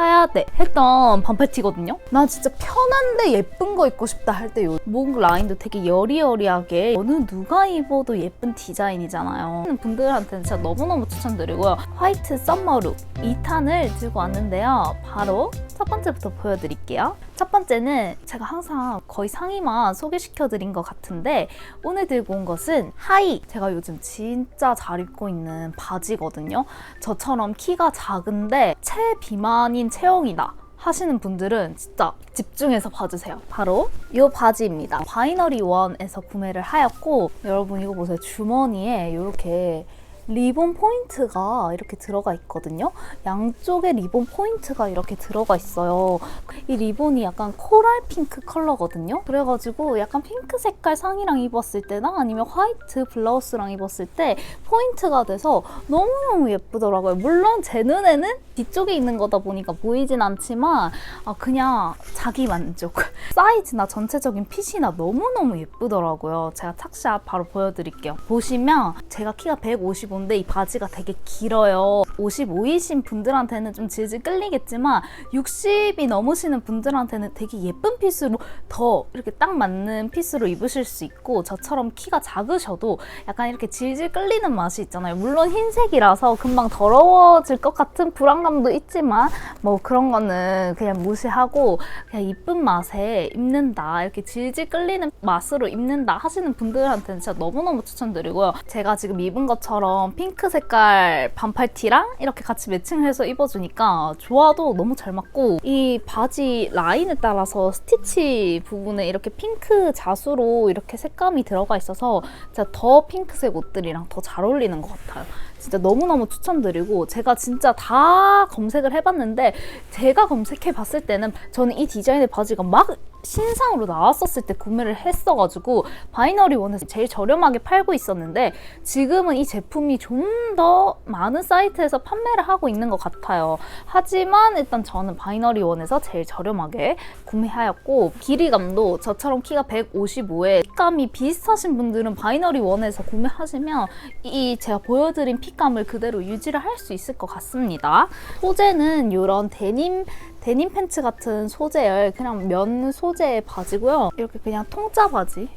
হয় 사야 돼 했던 반팔티거든요. 나 진짜 편한데 예쁜 거 입고 싶다 할 때 목 라인도 되게 여리여리하게 어느 누가 입어도 예쁜 디자인이잖아요. 분들한테는 진짜 너무너무 추천드리고요. 화이트 썸머룩 2탄을 들고 왔는데요. 바로 첫 번째부터 보여드릴게요. 첫 번째는 제가 항상 거의 상의만 소개시켜드린 것 같은데 오늘 들고 온 것은 하이. 제가 요즘 진짜 잘 입고 있는 바지거든요. 저처럼 키가 작은데 체비만인 체형 이다. 하시는 분들은 진짜 집중해서 봐주세요. 바로 이 바지입니다. 바이너리 원에서 구매를 하였고 여러분 이거 보세요. 주머니에 이렇게 리본 포인트가 이렇게 들어가 있거든요. 양쪽에 리본 포인트가 이렇게 들어가 있어요. 이 리본이 약간 코랄 핑크 컬러거든요. 그래가지고 약간 핑크 색깔 상의랑 입었을 때나 아니면 화이트 블라우스랑 입었을 때 포인트가 돼서 너무너무 예쁘더라고요. 물론 제 눈에는 뒤쪽에 있는 거다 보니까 보이진 않지만 아, 그냥 자기 만족. 사이즈나 전체적인 핏이나 너무너무 예쁘더라고요. 제가 착샷 바로 보여드릴게요. 보시면 제가 키가 155 인데 이 바지가 되게 길어요. 55이신 분들한테는 좀 질질 끌리겠지만 60이 넘으시는 분들한테는 되게 예쁜 핏으로 더 이렇게 딱 맞는 핏으로 입으실 수 있고 저처럼 키가 작으셔도 약간 이렇게 질질 끌리는 맛이 있잖아요. 물론 흰색이라서 금방 더러워질 것 같은 불안감도 있지만 뭐 그런 거는 그냥 무시하고 그냥 이쁜 맛에 입는다 이렇게 질질 끌리는 맛으로 입는다 하시는 분들한테는 진짜 너무너무 추천드리고요. 제가 지금 입은 것처럼 핑크 색깔 반팔티랑 이렇게 같이 매칭을 해서 입어주니까 좋아도 너무 잘 맞고 이 바지 라인에 따라서 스티치 부분에 이렇게 핑크 자수로 이렇게 색감이 들어가 있어서 진짜 더 핑크색 옷들이랑 더 잘 어울리는 것 같아요. 진짜 너무너무 추천드리고 제가 진짜 다 검색을 해봤는데 제가 검색해 봤을 때는 저는 이 디자인의 바지가 막 신상으로 나왔었을 때 구매를 했어가지고 바이너리 원에서 제일 저렴하게 팔고 있었는데 지금은 이 제품이 좀 더 많은 사이트에서 판매를 하고 있는 것 같아요. 하지만 일단 저는 바이너리 원에서 제일 저렴하게 구매하였고 길이감도 저처럼 키가 155에 핏감이 비슷하신 분들은 바이너리 원에서 구매하시면 이 제가 보여드린 핏감을 그대로 유지를 할 수 있을 것 같습니다. 소재는 이런 데님 데님 팬츠 같은 소재열 그냥 면 소재의 바지고요. 이렇게 그냥 통짜 바지.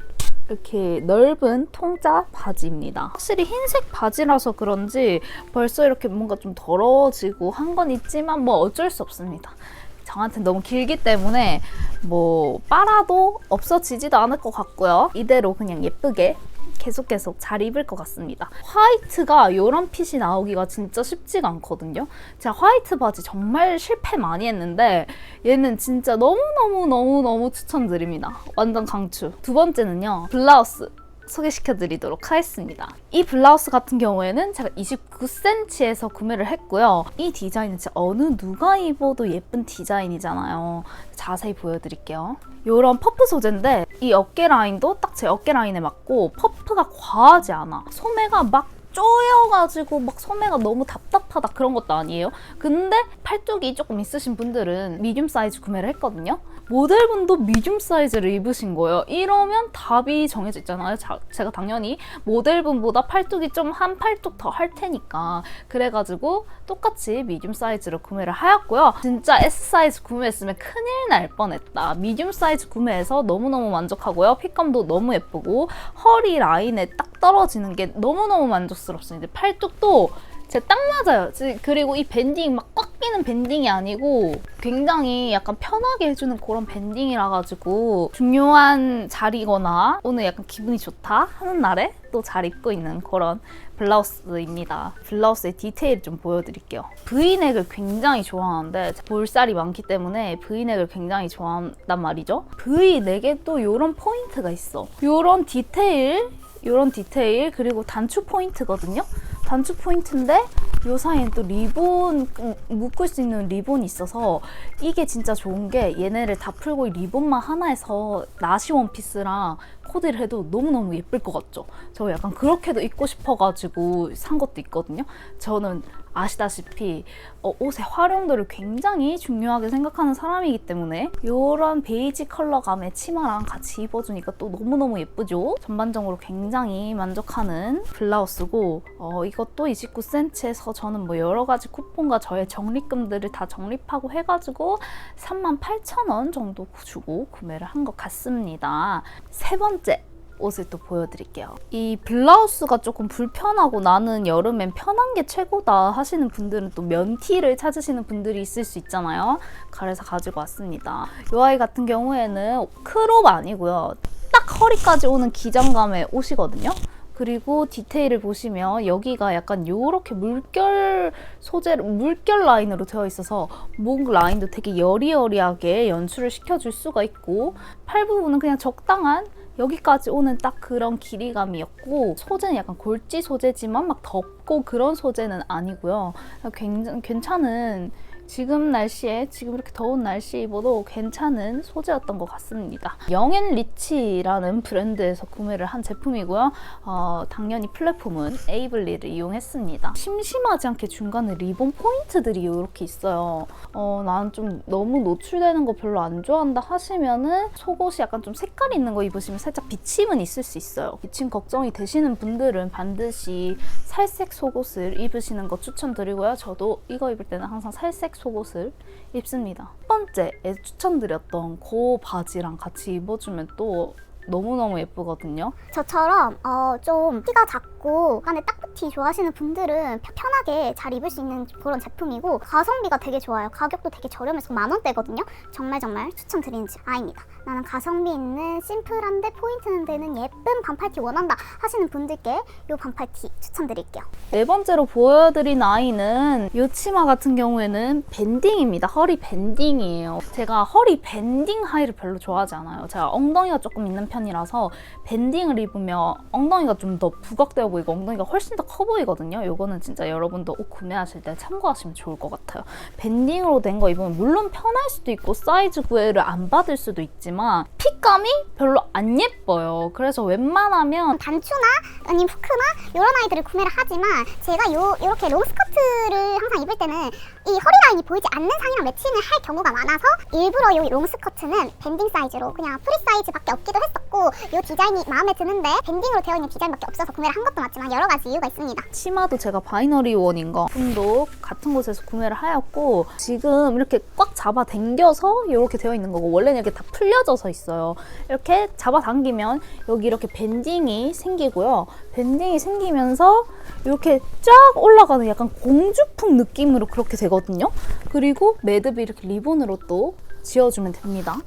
이렇게 넓은 통짜 바지입니다. 확실히 흰색 바지라서 그런지 벌써 이렇게 뭔가 좀 더러워지고 한 건 있지만 뭐 어쩔 수 없습니다. 저한테 너무 길기 때문에 뭐 빨아도 없어지지도 않을 것 같고요. 이대로 그냥 예쁘게 계속 계속 잘 입을 것 같습니다. 화이트가 이런 핏이 나오기가 진짜 쉽지가 않거든요. 제가 화이트 바지 정말 실패 많이 했는데 얘는 진짜 너무너무너무너무 추천드립니다. 완전 강추. 두 번째는요. 블라우스. 소개시켜 드리도록 하겠습니다. 이 블라우스 같은 경우에는 제가 29cm에서 구매를 했고요. 이 디자인은 진짜 어느 누가 입어도 예쁜 디자인이잖아요. 자세히 보여드릴게요. 이런 퍼프 소재인데 이 어깨 라인도 딱 제 어깨 라인에 맞고 퍼프가 과하지 않아. 소매가 막 쪼여가지고 막 소매가 너무 답답하다 그런 것도 아니에요. 근데 팔뚝이 조금 있으신 분들은 미디움 사이즈 구매를 했거든요. 모델분도 미디움 사이즈를 입으신 거예요. 이러면 답이 정해져 있잖아요. 자, 제가 당연히 모델분보다 팔뚝이 좀 한 팔뚝 더 할 테니까 그래가지고 똑같이 미디움 사이즈로 구매를 하였고요. 진짜 S 사이즈 구매했으면 큰일 날 뻔했다. 미디움 사이즈 구매해서 너무너무 만족하고요. 핏감도 너무 예쁘고 허리 라인에 딱 떨어지는 게 너무너무 만족스럽습니다. 팔뚝도 제 딱 맞아요. 지- 그리고 이 밴딩 막 꽉 끼는 밴딩이 아니고 굉장히 약간 편하게 해주는 그런 밴딩이라 가지고 중요한 자리거나 오늘 약간 기분이 좋다 하는 날에 또 잘 입고 있는 그런 블라우스입니다. 블라우스의 디테일 좀 보여드릴게요. V넥을 굉장히 좋아하는데 볼살이 많기 때문에 V넥을 굉장히 좋아한단 말이죠. V넥에 또 이런 포인트가 있어. 이런 디테일, 이런 디테일 그리고 단추 포인트거든요. 단추 포인트인데 요 사이엔 또 리본 음, 묶을 수 있는 리본이 있어서 이게 진짜 좋은 게 얘네를 다 풀고 이 리본만 하나에서 나시 원피스랑 코디를 해도 너무너무 예쁠 것 같죠? 저 약간 그렇게도 입고 싶어가지고 산 것도 있거든요. 저는 아시다시피 어, 옷의 활용도를 굉장히 중요하게 생각하는 사람이기 때문에 이런 베이지 컬러감의 치마랑 같이 입어주니까 또 너무너무 예쁘죠? 전반적으로 굉장히 만족하는 블라우스고 어, 이것도 29cm에서 저는 뭐 여러 가지 쿠폰과 저의 적립금들을 다 적립하고 해가지고 38,000원 정도 주고 구매를 한 것 같습니다. 세 번째 옷을 또 보여드릴게요. 이 블라우스가 조금 불편하고 나는 여름엔 편한 게 최고다 하시는 분들은 또 면티를 찾으시는 분들이 있을 수 있잖아요. 그래서 가지고 왔습니다. 이 아이 같은 경우에는 크롭 아니고요. 딱 허리까지 오는 기장감의 옷이거든요. 그리고 디테일을 보시면 여기가 약간 요렇게 물결 소재로 물결 라인으로 되어 있어서 목 라인도 되게 여리여리하게 연출을 시켜줄 수가 있고 팔 부분은 그냥 적당한 여기까지 오는 딱 그런 길이감이었고 소재는 약간 골지 소재지만 막 덥고 그런 소재는 아니고요. 굉장히 괜찮은 지금 날씨에 지금 이렇게 더운 날씨에 입어도 괜찮은 소재였던 것 같습니다. 영앤 리치라는 브랜드에서 구매를 한 제품이고요. 어, 당연히 플랫폼은 에이블리를 이용했습니다. 심심하지 않게 중간에 리본 포인트들이 이렇게 있어요. 어, 나는 좀 너무 노출되는 거 별로 안 좋아한다 하시면은 속옷이 약간 좀 색깔 있는 거 입으시면 살짝 비침은 있을 수 있어요. 비침 걱정이 되시는 분들은 반드시 살색 속옷을 입으시는 거 추천드리고요. 저도 이거 입을 때는 항상 살색 속옷을 입습니다. 첫 번째에 추천드렸던 그 바지랑 같이 입어주면 또 너무너무 예쁘거든요. 저처럼 어, 좀 키가 작고 안에 딱붙이 좋아하시는 분들은 펴- 편하게 잘 입을 수 있는 그런 제품이고 가성비가 되게 좋아요. 가격도 되게 저렴해서 만 원대거든요. 정말 정말 추천드리는 아입니다. 나는 가성비 있는 심플한데 포인트는 되는 예쁜 반팔티 원한다 하시는 분들께 이 반팔티 추천드릴게요. 네 번째로 보여드린 아이는 이 치마 같은 경우에는 밴딩입니다. 허리 밴딩이에요. 제가 허리 밴딩 하의를 별로 좋아하지 않아요. 제가 엉덩이가 조금 있는 편이라서 밴딩을 입으면 엉덩이가 좀 더 부각되 어 보이고 엉덩이가 훨씬 더 커 보이거든요. 이거는 진짜 여러분도 옷 구매하실 때 참고하시면 좋을 것 같아요. 밴딩으로 된 거 입으면 물론 편할 수도 있고 사이즈 구애를 안 받을 수도 있지만 핏감이 별로 안 예뻐요. 그래서 웬만하면 단추나 아니면 후크나 이런 아이들을 구매를 하지만 제가 요 이렇게 롱 스커트를 항상 입을 때는 이 허리 라인이 보이지 않는 상이랑 매칭을 할 경우가 많아서 일부러 이 롱 스커트는 밴딩 사이즈로 그냥 프리 사이즈밖에 없기도 했었고 이 디자인이 마음에 드는데 밴딩으로 되어 있는 디자인밖에 없어서 구매를 한 것도 맞지만 여러 가지 이유가 있습니다. 치마도 제가 바이너리 원인 거. 품도 같은 곳에서 구매를 하였고 지금 이렇게 꽉 잡아 당겨서 이렇게 되어 있는 거고 원래는 이렇게 다 풀려져서 있어요. 이렇게 잡아 당기면 여기 이렇게 밴딩이 생기고요 밴딩이 생기면서 이렇게 쫙 올라가는 약간 공주풍 느낌으로 그렇게 되거든요 그리고 매듭이 이렇게 리본으로 또 지어주면 됩니다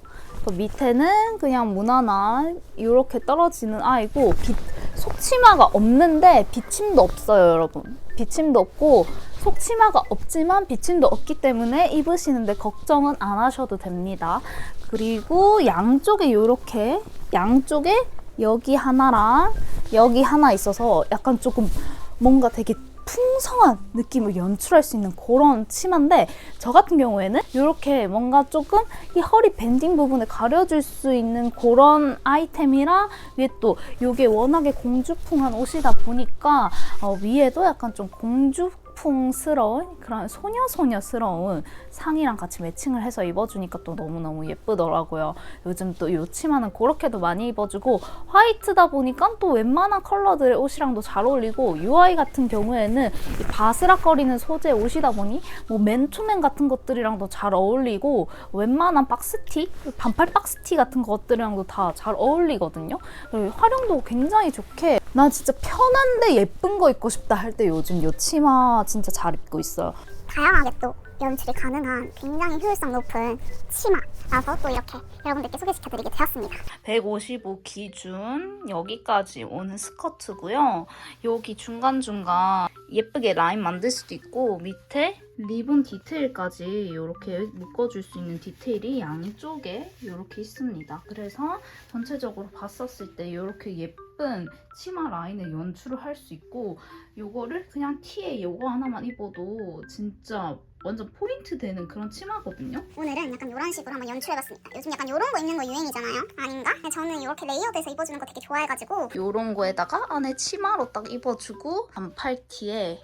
그 밑에는 그냥 무난한 이렇게 떨어지는 아이고 빛, 속치마가 없는데 비침도 없어요, 여러분. 비침도 없고 속치마가 없지만 비침도 없기 때문에 입으시는데 걱정은 안 하셔도 됩니다. 그리고 양쪽에 이렇게 양쪽에 여기 하나랑 여기 하나 있어서 약간 조금 뭔가 되게 풍성한 느낌을 연출할 수 있는 그런 치마인데 저 같은 경우에는 이렇게 뭔가 조금 이 허리 밴딩 부분을 가려줄 수 있는 그런 아이템이라 위에 또 이게 워낙에 공주풍한 옷이다 보니까 어, 위에도 약간 좀 공주 풍스러운 그런 소녀소녀스러운 상의랑 같이 매칭을 해서 입어주니까 또 너무너무 예쁘더라고요. 요즘 또 요 치마는 그렇게도 많이 입어주고 화이트다 보니까 또 웬만한 컬러들의 옷이랑도 잘 어울리고 UI 같은 경우에는 이 바스락거리는 소재 옷이다 보니 뭐 맨투맨 같은 것들이랑도 잘 어울리고 웬만한 박스티, 반팔 박스티 같은 것들이랑도 다 잘 어울리거든요. 활용도 굉장히 좋게 나 진짜 편한데 예쁜 거 입고 싶다 할 때 요즘 요 치마 진짜 잘 입고 있어요. 다양하게 또 연출이 가능한 굉장히 효율성 높은 치마라서 또 이렇게 여러분들께 소개시켜드리게 되었습니다. 155 기준 여기까지 오는 스커트고요. 여기 중간중간 예쁘게 라인 만들 수도 있고 밑에 리본 디테일까지 이렇게 묶어줄 수 있는 디테일이 양쪽에 이렇게 있습니다. 그래서 전체적으로 봤었을 때 이렇게 예쁜 치마 라인을 연출을 할 수 있고 이거를 그냥 티에 이거 하나만 입어도 진짜 완전 포인트 되는 그런 치마거든요. 오늘은 약간 이런 식으로 한번 연출해봤습니다. 요즘 약간 이런 거 입는 거 유행이잖아요. 아닌가? 저는 이렇게 레이어드해서 입어주는 거 되게 좋아해가지고 요런 거에다가 안에 치마로 딱 입어주고 반팔티에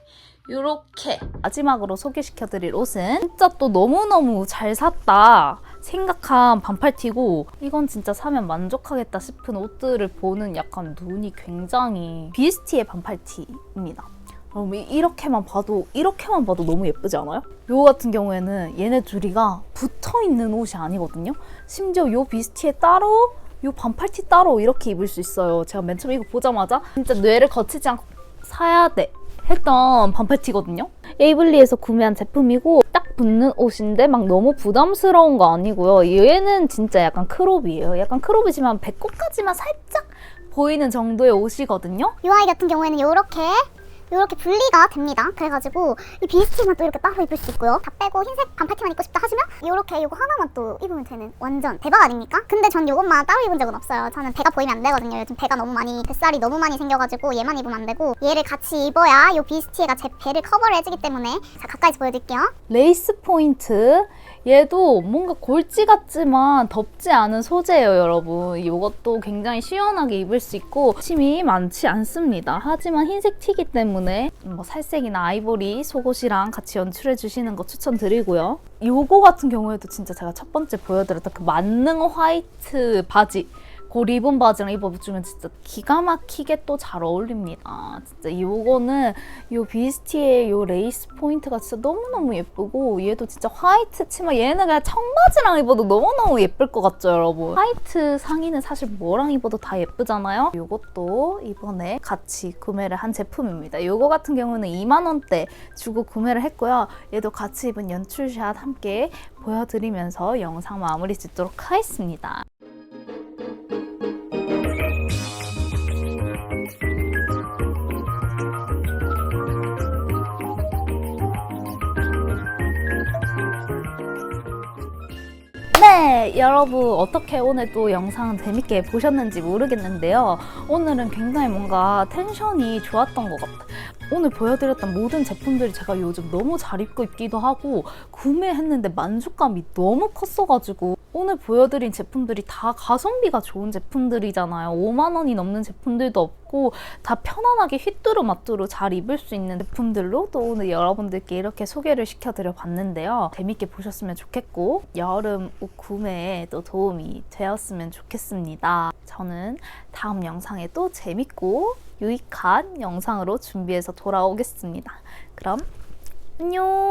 이렇게 마지막으로 소개시켜드릴 옷은 진짜 또 너무너무 잘 샀다 생각한 반팔티고 이건 진짜 사면 만족하겠다 싶은 옷들을 보는 약간 눈이 굉장히 비스티의 반팔티입니다. 여러분 이렇게만 봐도 이렇게만 봐도 너무 예쁘지 않아요? 요 같은 경우에는 얘네 둘이가 붙어 있는 옷이 아니거든요. 심지어 요 비스티에 따로 요 반팔티 따로 이렇게 입을 수 있어요. 제가 맨 처음에 이거 보자마자 진짜 뇌를 거치지 않고 사야 돼 했던 반팔티거든요. 에이블리에서 구매한 제품이고 딱 붙는 옷인데 막 너무 부담스러운 거 아니고요. 얘는 진짜 약간 크롭이에요. 약간 크롭이지만 배꼽까지만 살짝 보이는 정도의 옷이거든요. 이 아이 같은 경우에는 이렇게 이렇게 분리가 됩니다. 그래가지고 이 비스티만 또 이렇게 따로 입을 수 있고요. 다 빼고 흰색 반팔티만 입고 싶다 하시면 이렇게 이거 하나만 또 입으면 되는 완전 대박 아닙니까? 근데 전 이것만 따로 입은 적은 없어요. 저는 배가 보이면 안 되거든요. 요즘 배가 너무 많이 뱃살이 너무 많이 생겨가지고 얘만 입으면 안 되고 얘를 같이 입어야 이 비스티가 제 배를 커버를 해주기 때문에 자 가까이서 보여드릴게요. 레이스 포인트 얘도 뭔가 골지 같지만 덥지 않은 소재예요 여러분. 이것도 굉장히 시원하게 입을 수 있고 침이 많지 않습니다. 하지만 흰색 티기 때문에 뭐 살색이나 아이보리 속옷이랑 같이 연출해 주시는 거 추천드리고요. 요거 같은 경우에도 진짜 제가 첫 번째 보여드렸던 그 만능 화이트 바지 그 리본 바지랑 입어주면 진짜 기가 막히게 또 잘 어울립니다. 진짜 요거는 요 비스티의 요 레이스 포인트가 진짜 너무너무 예쁘고 얘도 진짜 화이트 치마 얘는 그냥 청바지랑 입어도 너무너무 예쁠 것 같죠 여러분? 화이트 상의는 사실 뭐랑 입어도 다 예쁘잖아요? 요것도 이번에 같이 구매를 한 제품입니다. 요거 같은 경우는 2만 원대 주고 구매를 했고요. 얘도 같이 입은 연출샷 함께 보여드리면서 영상 마무리 짓도록 하겠습니다. 여러분 어떻게 오늘 또 영상 재밌게 보셨는지 모르겠는데요. 오늘은 굉장히 뭔가 텐션이 좋았던 것 같아요. 오늘 보여드렸던 모든 제품들이 제가 요즘 너무 잘 입고 있기도 하고 구매했는데 만족감이 너무 컸어가지고 오늘 보여드린 제품들이 다 가성비가 좋은 제품들이잖아요. 5만 원이 넘는 제품들도 없고 다 편안하게 휘뚜루마뚜루 잘 입을 수 있는 제품들로 또 오늘 여러분들께 이렇게 소개를 시켜드려 봤는데요. 재밌게 보셨으면 좋겠고 여름 옷 구매에 또 도움이 되었으면 좋겠습니다. 저는 다음 영상에 또 재밌고 유익한 영상으로 준비해서 돌아오겠습니다. 그럼 안녕!